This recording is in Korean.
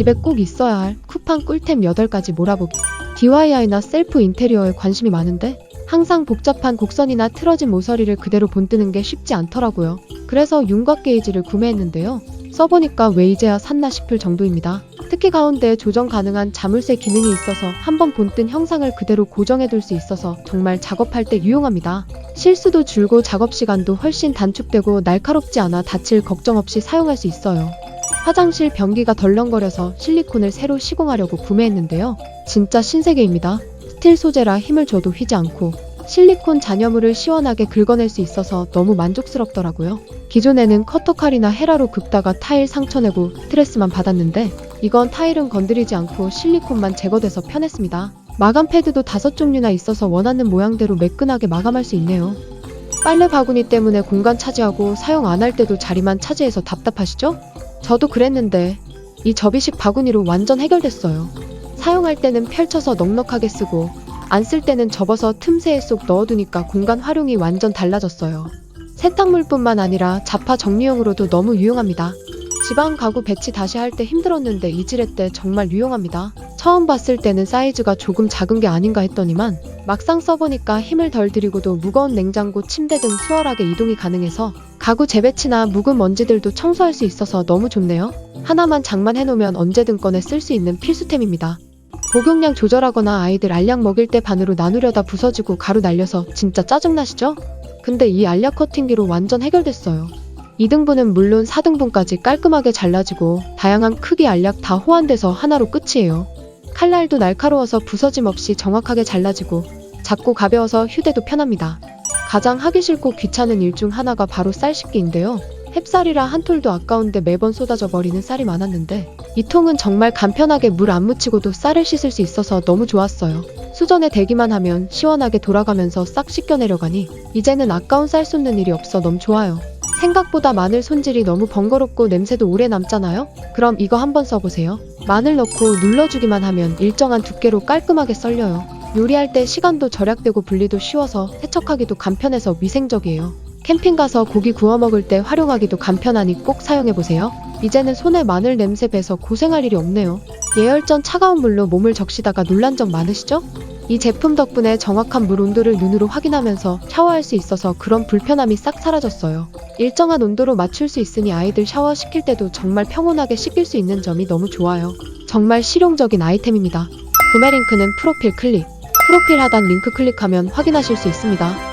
집에 꼭 있어야 할 쿠팡 꿀템 8가지 몰아보기. DIY나 셀프 인테리어에 관심이 많은데 항상 복잡한 곡선이나 틀어진 모서리를 그대로 본뜨는 게 쉽지 않더라고요. 그래서 윤곽 게이지를 구매했는데요. 써보니까 왜 이제야 샀나 싶을 정도입니다. 특히 가운데에 조정 가능한 자물쇠 기능이 있어서 한번 본뜬 형상을 그대로 고정해둘 수 있어서 정말 작업할 때 유용합니다. 실수도 줄고 작업 시간도 훨씬 단축되고 날카롭지 않아 다칠 걱정 없이 사용할 수 있어요. 화장실 변기가 덜렁거려서 실리콘을 새로 시공하려고 구매했는데요. 진짜 신세계입니다. 스틸 소재라 힘을 줘도 휘지 않고 실리콘 잔여물을 시원하게 긁어낼 수 있어서 너무 만족스럽더라고요. 기존에는 커터칼이나 헤라로 긁다가 타일 상처내고 스트레스만 받았는데 이건 타일은 건드리지 않고 실리콘만 제거돼서 편했습니다. 마감 패드도 다섯 종류나 있어서 원하는 모양대로 매끈하게 마감할 수 있네요. 빨래 바구니 때문에 공간 차지하고 사용 안 할 때도 자리만 차지해서 답답하시죠? 저도 그랬는데 이 접이식 바구니로 완전 해결됐어요. 사용할 때는 펼쳐서 넉넉하게 쓰고 안 쓸 때는 접어서 틈새에 쏙 넣어두니까 공간 활용이 완전 달라졌어요. 세탁물뿐만 아니라 자파 정리용으로도 너무 유용합니다. 지방 가구 배치 다시 할 때 힘들었는데 이지레 때 정말 유용합니다. 처음 봤을 때는 사이즈가 조금 작은 게 아닌가 했더니만 막상 써보니까 힘을 덜 들이고도 무거운 냉장고, 침대 등 수월하게 이동이 가능해서 가구 재배치나 묵은 먼지들도 청소할 수 있어서 너무 좋네요. 하나만 장만해놓으면 언제든 꺼내 쓸 수 있는 필수템입니다. 복용량 조절하거나 아이들 알약 먹일 때 반으로 나누려다 부서지고 가루 날려서 진짜 짜증나시죠? 근데 이 알약 커팅기로 완전 해결됐어요. 2등분은 물론 4등분까지 깔끔하게 잘라지고 다양한 크기 알약 다 호환돼서 하나로 끝이에요. 칼날도 날카로워서 부서짐 없이 정확하게 잘라지고 작고 가벼워서 휴대도 편합니다. 가장 하기 싫고 귀찮은 일 중 하나가 바로 쌀 씻기인데요. 햅쌀이라 한 톨도 아까운데 매번 쏟아져 버리는 쌀이 많았는데 이 통은 정말 간편하게 물 안 묻히고도 쌀을 씻을 수 있어서 너무 좋았어요. 수전에 대기만 하면 시원하게 돌아가면서 싹 씻겨내려가니 이제는 아까운 쌀 쏟는 일이 없어 너무 좋아요. 생각보다 마늘 손질이 너무 번거롭고 냄새도 오래 남잖아요? 그럼 이거 한번 써보세요. 마늘 넣고 눌러주기만 하면 일정한 두께로 깔끔하게 썰려요. 요리할 때 시간도 절약되고 분리도 쉬워서 세척하기도 간편해서 위생적이에요. 캠핑 가서 고기 구워 먹을 때 활용하기도 간편하니 꼭 사용해 보세요. 이제는 손에 마늘 냄새 배서 고생할 일이 없네요. 예열전 차가운 물로 몸을 적시다가 놀란 적 많으시죠? 이 제품 덕분에 정확한 물 온도를 눈으로 확인하면서 샤워할 수 있어서 그런 불편함이 싹 사라졌어요. 일정한 온도로 맞출 수 있으니 아이들 샤워 시킬 때도 정말 평온하게 씻길 수 있는 점이 너무 좋아요. 정말 실용적인 아이템입니다. 구매 링크는 프로필 클릭. 프로필 하단 링크 클릭하면 확인하실 수 있습니다.